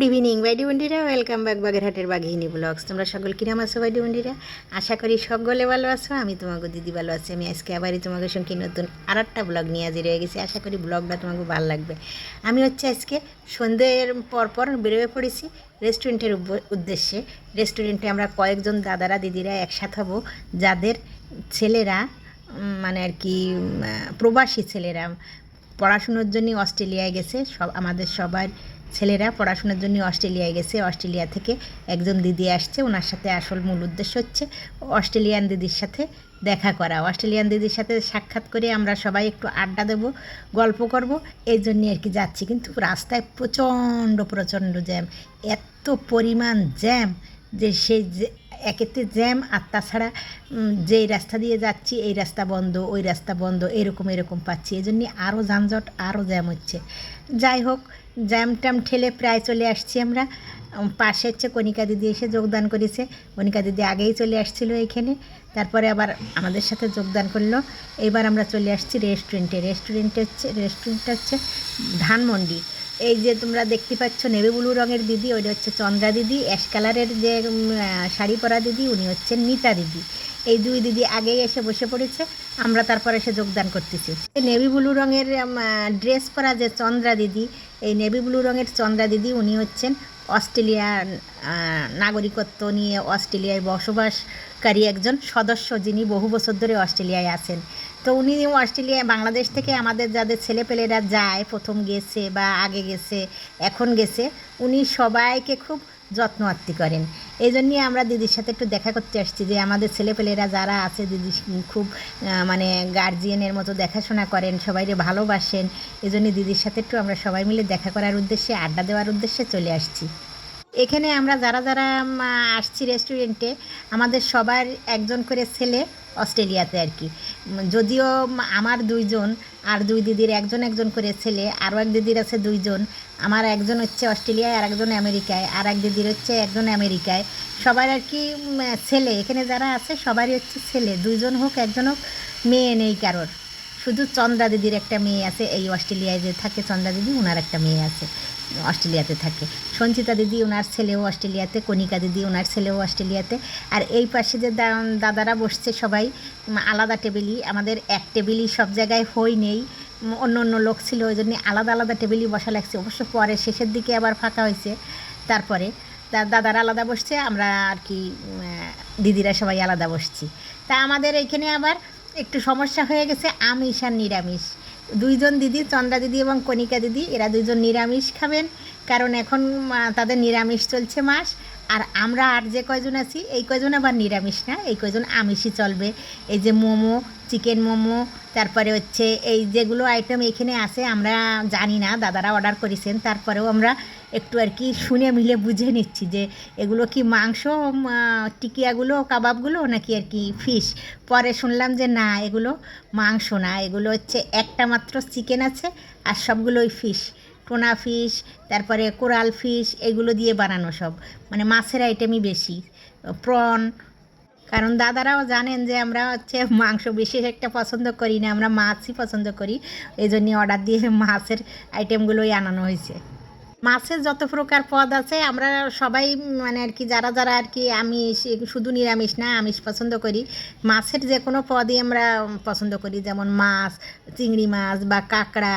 Good evening বাইডি বন্ডিরা welcome back বাগেরহাটের বাঘিনী ব্লগস তোমরা সকল কিরাম আছো বাইডি বন্ডিরা আশা করি সকলে ভালো আছো, আমি তোমাকে দিদি ভালো আছি। আমি আজকে আবারই তোমাকে সঙ্গে নতুন আর একটা ব্লগ নিয়ে হাজির হয়ে গেছি। আশা করি ব্লগটা তোমাকে ভালো লাগবে। আমি হচ্ছে আজকে সন্ধ্যের পর পর বেরোয় পড়েছি রেস্টুরেন্টের উদ্দেশ্যে। রেস্টুরেন্টে আমরা কয়েকজন দাদারা, দিদিরা একসাথে হব। যাদের ছেলেরা মানে আর কি প্রবাসী ছেলেরা, পড়াশুনোর জন্য অস্ট্রেলিয়ায় গেছে। সব আমাদের সবার ছেলেরা পড়াশোনার জন্য অস্ট্রেলিয়ায় গেছে। অস্ট্রেলিয়া থেকে একজন দিদি আসছে, ওনার সাথে আসল মূল উদ্দেশ্য হচ্ছে অস্ট্রেলিয়ান দিদির সাথে দেখা করা। অস্ট্রেলিয়ান দিদির সাথে সাক্ষাৎ করে আমরা সবাই একটু আড্ডা দেব, গল্প করব, এই জন্যে আর কি যাচ্ছি। কিন্তু রাস্তায় প্রচণ্ড প্রচণ্ড জ্যাম, এত পরিমাণ জ্যাম যে সেই একেতে জ্যাম আর তাছাড়া যেই রাস্তা দিয়ে যাচ্ছি, এই রাস্তা বন্ধ, ওই রাস্তা বন্ধ, এরকম এরকম পাচ্ছি। এই জন্যে আরও যানজট আরও জ্যাম হচ্ছে। যাই হোক, জ্যাম ট্যাম ঠেলে প্রায় চলে আসছি আমরা। পাশে হচ্ছে কণিকা দিদি এসে যোগদান করেছে। কণিকা দিদি আগেই চলে আসছিল এইখানে তারপরে আবার আমাদের সাথে যোগদান করল। এইবার আমরা চলে আসছি রেস্টুরেন্টে। রেস্টুরেন্টে হচ্ছে, রেস্টুরেন্টটা হচ্ছে ধানমন্ডি। এই যে তোমরা দেখতে পাচ্ছ নেভি ব্লু রঙের দিদি, ওইটা হচ্ছে চন্দ্রা দিদি। অ্যাশ কালারের যে শাড়ি পরা দিদি, উনি হচ্ছেন নিতা দিদি। এই দুই দিদি আগেই এসে বসে পড়েছে, আমরা তারপর এসে যোগদান করতেছি। এই নেভি ব্লু রঙের ড্রেস পরা যে চন্দ্রা দিদি, এই নেভি ব্লু রঙের চন্দ্রা দিদি, উনি হচ্ছেন অস্ট্রেলিয়ার নাগরিকত্ব নিয়ে অস্ট্রেলিয়ায় বসবাসকারী একজন সদস্য যিনি বহু বছর ধরে অস্ট্রেলিয়ায় আছেন। তো উনি অস্ট্রেলিয়া, বাংলাদেশ থেকে আমাদের যাদের ছেলেপেলেরা যায়, প্রথম গেছে বা আগে গেছে, এখন গেছে, উনি সবাইকে খুব যত্ন আত্তি করেন। এই জন্যই আমরা দিদির সাথে একটু দেখা করতে আসছি যে আমাদের ছেলেপেলেরা যারা আছে, দিদি খুব মানে গার্জিয়ানের মতো দেখাশোনা করেন সবাইকে ভালোবাসেন এই জন্য দিদির সাথে একটু আমরা সবাই মিলে দেখা করার উদ্দেশ্যে, আড্ডা দেওয়ার উদ্দেশ্যে চলে আসছি। এখানে আমরা যারা যারা আসছি রেস্টুরেন্টে আমাদের সবার একজন করে ছেলে অস্ট্রেলিয়াতে আর কি। যদিও আমার দুইজন আর দুই দিদির একজন একজন করে ছেলে, আরও এক দিদির আছে দুইজন। আমার একজন হচ্ছে অস্ট্রেলিয়ায় আর একজন আমেরিকায়, আর এক দিদির হচ্ছে একজন আমেরিকায়। সবার আর কি ছেলে। এখানে যারা আছে, সবারই হচ্ছে ছেলে। দুইজন হোক, একজন হোক, মেয়ে নেই কারোর। শুধু চন্দ্রা দিদির একটা মেয়ে আছে, এই অস্ট্রেলিয়ায় যে থাকে চন্দ্রা দিদি ওনার একটা মেয়ে আছে। অস্ট্রেলিয়াতে থাকে। সঞ্চিতা দিদি ওনার ছেলেও অস্ট্রেলিয়াতে, কণিকা দিদি ওনার ছেলেও অস্ট্রেলিয়াতে। আর এই পাশে যে দাদারা বসছে সবাই আলাদা টেবিলই। আমাদের এক টেবিলই সব জায়গায় হই নেই। অন্য অন্য লোক ছিল, ওই জন্য আলাদা আলাদা টেবিলই বসা লাগছে। অবশ্য পরে শেষের দিকে আবার ফাঁকা হয়েছে। তারপরে দাদারা আলাদা বসছে, আমরা আর কি দিদিরা সবাই আলাদা বসছি। তা আমাদের এখানে আবার একটু সমস্যা হয়ে গেছে, আমিষ আর নিরামিষ। দুইজন দিদি, চন্দ্রা দিদি এবং কণিকা দিদি, এরা দুইজন নিরামিষ খাবেন। কারণ এখন তাদের নিরামিষ চলছে মাস। আর আমরা আর যে কয়জন আছি, এই কয়জন আবার নিরামিষ না? এই কয়জন আমিষই চলবে। এই যে মোমো, চিকেন মোমো, তারপরে হচ্ছে এই যেগুলো আইটেম এখানে আছে, আমরা জানি না, দাদারা অর্ডার করেছেন। তারপরেও আমরা একটু আর কি শুনে মিলে বুঝে নিচ্ছি যে এগুলো কি মাংস টিকিয়াগুলো, কাবাবগুলো নাকি আর কি ফিশ পরে শুনলাম যে না, এগুলো মাংস না। এগুলো হচ্ছে একটা মাত্র চিকেন আছে আর সবগুলোই ফিশ টোনা ফিশ, তারপরে কোরাল ফিশ, এগুলো দিয়ে বানানো সব। মানে মাছের আইটেমই বেশি। প্রন, কারণ দাদারাও জানেন যে আমরা হচ্ছে মাংস বিশেষ একটা পছন্দ করি না, আমরা মাছই পছন্দ করি। এই জন্যই অর্ডার দিয়ে মাছের আইটেমগুলোই আনানো হয়েছে। মাছের যত প্রকার পদ আছে, আমরা সবাই মানে আর কি, যারা যারা আর কি আমিষ, শুধু নিরামিষ না, আমিষ পছন্দ করি, মাছের যে কোনো পদই আমরা পছন্দ করি, যেমন মাছ, চিংড়ি মাছ বা কাঁকড়া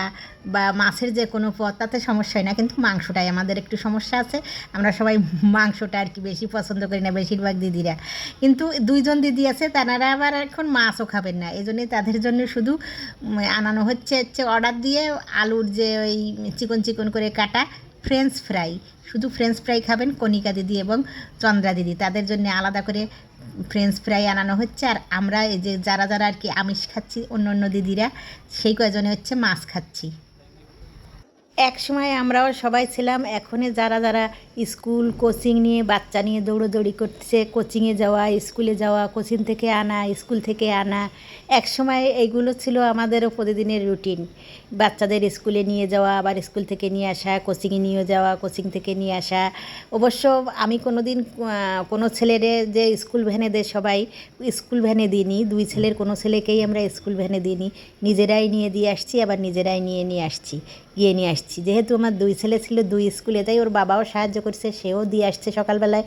বা মাছের যে কোনো পদ, তাতে সমস্যা হয় না, কিন্তু মাংসটাই আমাদের একটু সমস্যা আছে, আমরা সবাই মাংসটা আর কি বেশি পছন্দ করি না, বেশিরভাগ দিদিরা। কিন্তু দুইজন দিদি আছে, তারা আবার এখন মাছও খাবেন না এই জন্যই তাদের জন্য শুধু আনানো হচ্ছে হচ্ছে অর্ডার দিয়ে আলুর যে ওই চিকন চিকন করে কাটা ফ্রেঞ্চ ফ্রাই শুধু ফ্রেঞ্চ ফ্রাই খাবেন কণিকা দিদি এবং চন্দ্রা দিদি। তাদের জন্য আলাদা করে ফ্রেঞ্চ ফ্রাই আনানো হচ্ছে। আর আমরা এই যে যারা যারা আর কি আমিষ খাচ্ছি অন্য অন্য দিদিরা, সেই কয়জনে হচ্ছে মাছ খাচ্ছি। এক সময় আমরাও সবাই ছিলাম এখনে যারা যারা স্কুল কোচিং নিয়ে বাচ্চা নিয়ে দৌড়োদৌড়ি করছে কোচিংয়ে যাওয়া, স্কুলে যাওয়া, কোচিং থেকে আনা, স্কুল থেকে আনা, এক সময় এইগুলো ছিল আমাদেরও প্রতিদিনের রুটিন। বাচ্চাদের স্কুলে নিয়ে যাওয়া, আবার স্কুল থেকে নিয়ে আসা, কোচিংয়ে নিয়ে যাওয়া, কোচিং থেকে নিয়ে আসা। অবশ্য আমি কোনো দিন কোনো ছেলেরে যে স্কুল ভ্যানে দেয় সবাই স্কুল ভ্যানে দিইনি, দুই ছেলের কোনো ছেলেকেই আমরা স্কুল ভ্যানে দিইনি। নিজেরাই নিয়ে দিয়ে আসছি, আবার নিজেরাই নিয়ে নিয়ে আসছি। গিয়ে নিয়ে আসছি। যেহেতু আমার দুই ছেলে ছিল দুই স্কুলে, তাই ওর বাবাও সাহায্য করছে, সেও দিয়ে আসছে সকালবেলায়।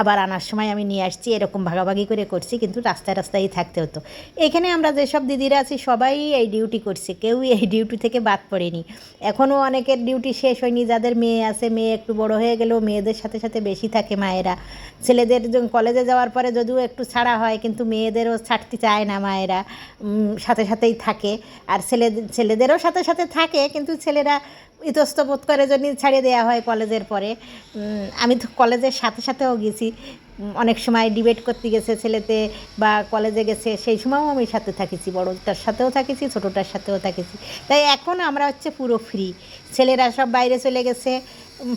আবার আনার সময় আমি নিয়ে আসছি, এরকম ভাগাভাগি করে করছি, কিন্তু রাস্তায় রাস্তায় থাকতে হতো। এখানে আমরা যেসব দিদিরা আছি, সবাই এই ডিউটি করছে, কেউই এই ডিউটি থেকে বাদ পড়েনি। এখনও অনেকের ডিউটি শেষ হয়নি, যাদের মেয়ে আছে, মেয়ে একটু বড় হয়ে গেলেও মেয়েদের সাথে সাথে বেশি থাকে মায়েরা। ছেলেদের কলেজে যাওয়ার পরে যদিও একটু ছাড়া হয়, কিন্তু মেয়েদেরও ছাড়তে চায় না মায়েরা সাথে সাথেই থাকে। আর ছেলে, ছেলেদেরও সাথে সাথে থাকে, কিন্তু ছেলেরা ইতস্ত বোধ করে জন্য ছাড়িয়ে দেওয়া হয় কলেজের পরে। আমি তো কলেজের সাথে সাথেও গেছি। অনেক সময় ডিবেট করতে গেছে ছেলেতে বা কলেজে গেছে, সেই সময়ও আমি সাথে থাকেছি। বড়টার সাথেও থাকেছি, ছোটোটার সাথেও থাকেছি। তাই এখন আমরা হচ্ছে পুরো ফ্রি ছেলেরা সব বাইরে চলে গেছে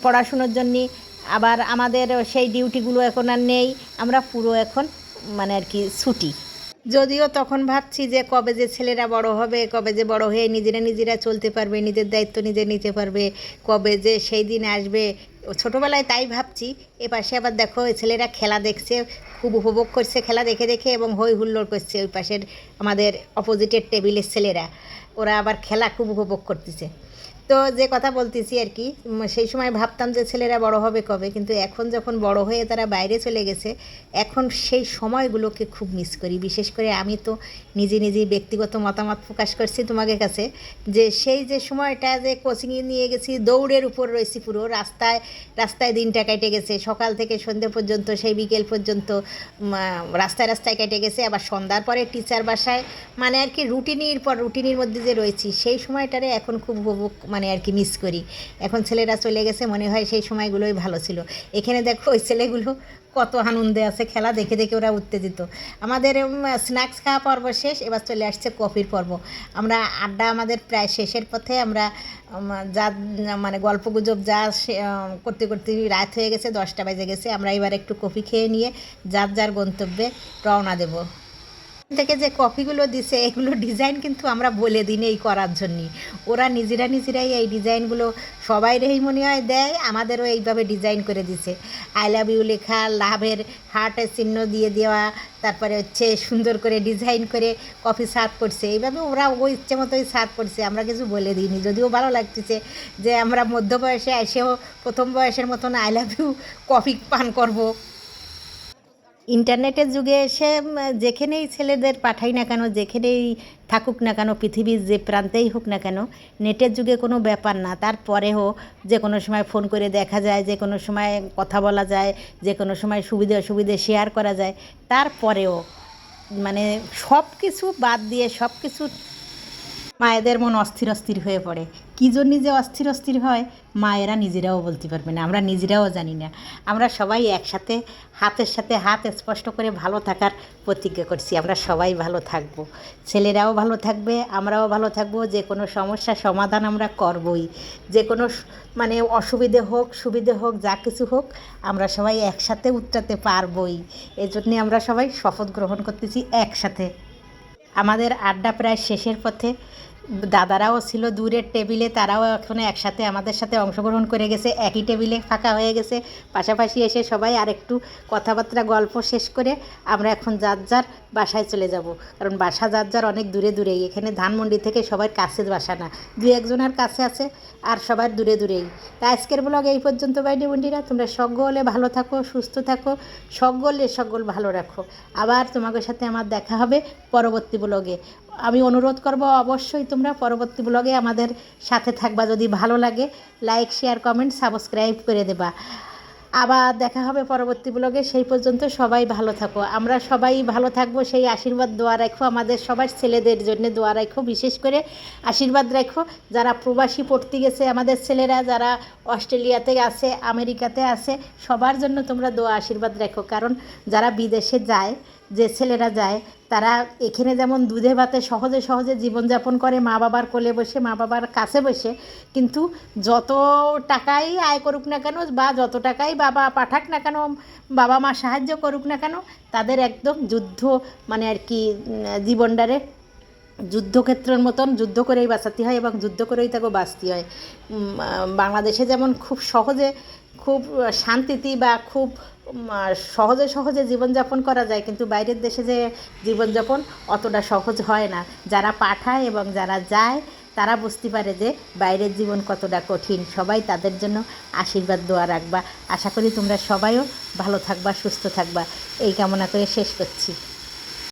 পড়াশুনোর জন্যে। আবার আমাদের সেই ডিউটিগুলো এখন আর নেই। আমরা পুরো এখন মানে আর কি, ছুটি। যদিও তখন ভাবছি যে কবে যে ছেলেরা বড় হবে, কবে যে বড় হয়ে নিজেরা নিজেরা চলতে পারবে, নিজের দায়িত্ব নিজে নিতে পারবে, কবে যে সেই দিন আসবে। ছোটোবেলায় তাই ভাবছি, এ পাশে আবার দেখো ছেলেরা খেলা দেখছে, খুব উপভোগ করছে খেলা দেখে দেখে এবং হই হুল্লোড় করছে ওই পাশের আমাদের অপোজিটের টেবিলের ছেলেরা। ওরা আবার খেলা খুব উপভোগ করতেছে। তো যে কথা বলতেছি আর কি সেই সময় ভাবতাম যে ছেলেরা বড় হবে কবে, কিন্তু এখন যখন বড় হয়ে তারা বাইরে চলে গেছে, এখন সেই সময়গুলোকে খুব মিস করি। বিশেষ করে আমি তো নিজে নিজেই ব্যক্তিগত মতামত প্রকাশ করছি তোমাদের কাছে, যে সেই যে সময়টা যে কোচিংয়ে নিয়ে গেছি, দৌড়ের উপর রয়েছি পুরো, রাস্তায় রাস্তায় দিনটা কেটে গেছে, সকাল থেকে সন্ধে পর্যন্ত, সেই বিকেল পর্যন্ত রাস্তায় রাস্তায় কেটে গেছে, আবার সন্ধ্যার পরে টিচার বাসায় মানে আর কি রুটিনির পর রুটিনির মধ্যে যে রয়েছি, সেই সময়টারে এখন খুব উপভোগ মানে আর কি মিস করি। এখন ছেলেরা চলে গেছে, মনে হয় সেই সময়গুলোই ভালো ছিল। এখানে দেখো, ওই ছেলেগুলো কত আনন্দে আছে খেলা, দেখে দেখে ওরা উত্তেজিত। আমাদের স্ন্যাক্স খাওয়া পর্ব শেষ, এবার চলে আসছে কফির পর্ব। আমরা আড্ডা আমাদের প্রায় শেষের পথে, আমরা যা মানে গল্প গুজব যা করতে করতে রাত হয়ে গেছে, দশটা বেজে গেছে। আমরা এবার একটু কফি খেয়ে নিয়ে যার যার গন্তব্যে রওনা দেবো। থেকে যে কপিগুলো দিছে, এগুলো ডিজাইন কিন্তু আমরা বলে দিই এই করার জন্যই। ওরা নিজেরা নিজেরাই এই ডিজাইনগুলো সবাইরেই মনে হয় দেয়, আমাদেরও এইভাবে ডিজাইন করে দিছে। আই লাভ ইউ লেখা, লাভের হার্টের চিহ্ন দিয়ে দেওয়া, তারপরে হচ্ছে সুন্দর করে ডিজাইন করে কফি সার্ভ করছে। এইভাবে ওরা ও ইচ্ছে মতোই সার্ভ করছে, আমরা কিছু বলে দিইনি যদিও ভালো লাগতেছে যে আমরা মধ্য বয়সে এসেও প্রথম বয়সের মতন আই লাভ ইউ কফি পান করব। ইন্টারনেটের যুগে এসে যেখানেই ছেলেদের পাঠাই না কেন, যেখানেই থাকুক না কেন, পৃথিবীর যে প্রান্তেই হোক না কেন, নেটের যুগে কোনো ব্যাপার না। তারপরেও যে কোনো সময় ফোন করে দেখা যায়, যে কোনো সময় কথা বলা যায়, যে কোনো সময় সুবিধে অসুবিধে শেয়ার করা যায়, তারপরেও মানে সব কিছু বাদ দিয়ে সব কিছু মায়েদের মন অস্থির অস্থির হয়ে পড়ে। কী জন্যে যে অস্থির অস্থির হয়, মায়েরা নিজেরাও বলতে পারবে না, আমরা নিজেরাও জানি না। আমরা সবাই একসাথে, হাতের সাথে হাত স্পষ্ট করে ভালো থাকার প্রতিজ্ঞা করছি, আমরা সবাই ভালো থাকব। ছেলেরাও ভালো থাকবে, আমরাও ভালো থাকব, যে কোনো সমস্যার সমাধান আমরা করবই। যে কোনো মানে অসুবিধে হোক, সুবিধে হোক, যা কিছু হোক, আমরা সবাই একসাথে উত্তাতে পারবই। এজন্যে আমরা সবাই শপথ গ্রহণ করতেছি একসাথে। আমাদের আড্ডা প্রায় শেষের পথে। দাদারাও ছিল দূরের টেবিলে, তারাও এখন একসাথে আমাদের সাথে অংশগ্রহণ করে গেছে, একই টেবিলে ফাঁকা হয়ে গেছে। পাশাপাশি এসে সবাই আরেকটু কথাবার্তা, গল্প শেষ করে আমরা এখন যার যার বাসায় চলে যাব। কারণ বাসা যার যার অনেক দূরে দূরেই, এখানে ধানমন্ডি থেকে সবার কাছে বাসা না। দু একজনের কাছে আছে আর সবার দূরে দূরেই। তা আজকের ব্লগ এই পর্যন্ত বাইডি বন্ডিরা, তোমরা সকলে ভালো থাকো, সুস্থ থাকো, সকলে সকল ভালো রাখো। আবার তোমাদের সাথে আমার দেখা হবে পরবর্তী ব্লগে। আমি অনুরোধ করব অবশ্যই তোমরা পরবর্তী ব্লগে আমাদের সাথে থাকবা। যদি ভালো লাগে লাইক শেয়ার কমেন্ট সাবস্ক্রাইব করে দেবা। আবার দেখা হবে পরবর্তী ব্লগে সেই পর্যন্ত সবাই ভালো থাকো। আমরা সবাই ভালো থাকব। সেই আশীর্বাদ দোয়া রাখো আমাদের সবার ছেলেদের জন্য দোয়া রাখো বিশেষ করে আশীর্বাদ রাখো যারা প্রবাসী পড়তে গেছে, আমাদের ছেলেরা যারা অস্ট্রেলিয়াতে আছে, আমেরিকাতে আছে, সবার জন্য তোমরা দোয়া আশীর্বাদ রাখো। কারণ যারা বিদেশে যায় যে ছেলেরা যায় তারা এখানে যেমন দুধে ভাতে সহজে সহজে জীবনযাপন করে মা বাবার কোলে বসে মা বাবার কাছে বসে কিন্তু যত টাকাই আয় করুক না কেন বা যত টাকাই বাবা পাঠাক না কেন বাবা মা সাহায্য করুক না কেন তাদের একদম যুদ্ধ মানে আর কি উম, জীবনটারে যুদ্ধক্ষেত্রের মতন যুদ্ধ করেই বাঁচাতে হয় এবং যুদ্ধ করেই তাকে বাঁচতে হয়। বাংলাদেশে যেমন খুব সহজে খুব শান্তিতে বা খুব সহজে সহজে জীবনযাপন করা যায়, কিন্তু বাইরের দেশে যে জীবনযাপন অতটা সহজ হয় না। যারা পাঠায় এবং যারা যায়, তারা বুঝতে পারে যে বাইরের জীবন কতটা কঠিন। সবাই তাদের জন্য আশীর্বাদ, দোয়া রাখবা। আশা করি তোমরা সবাইও ভালো থাকবা, সুস্থ থাকবা। এই কামনা করে শেষ করছি।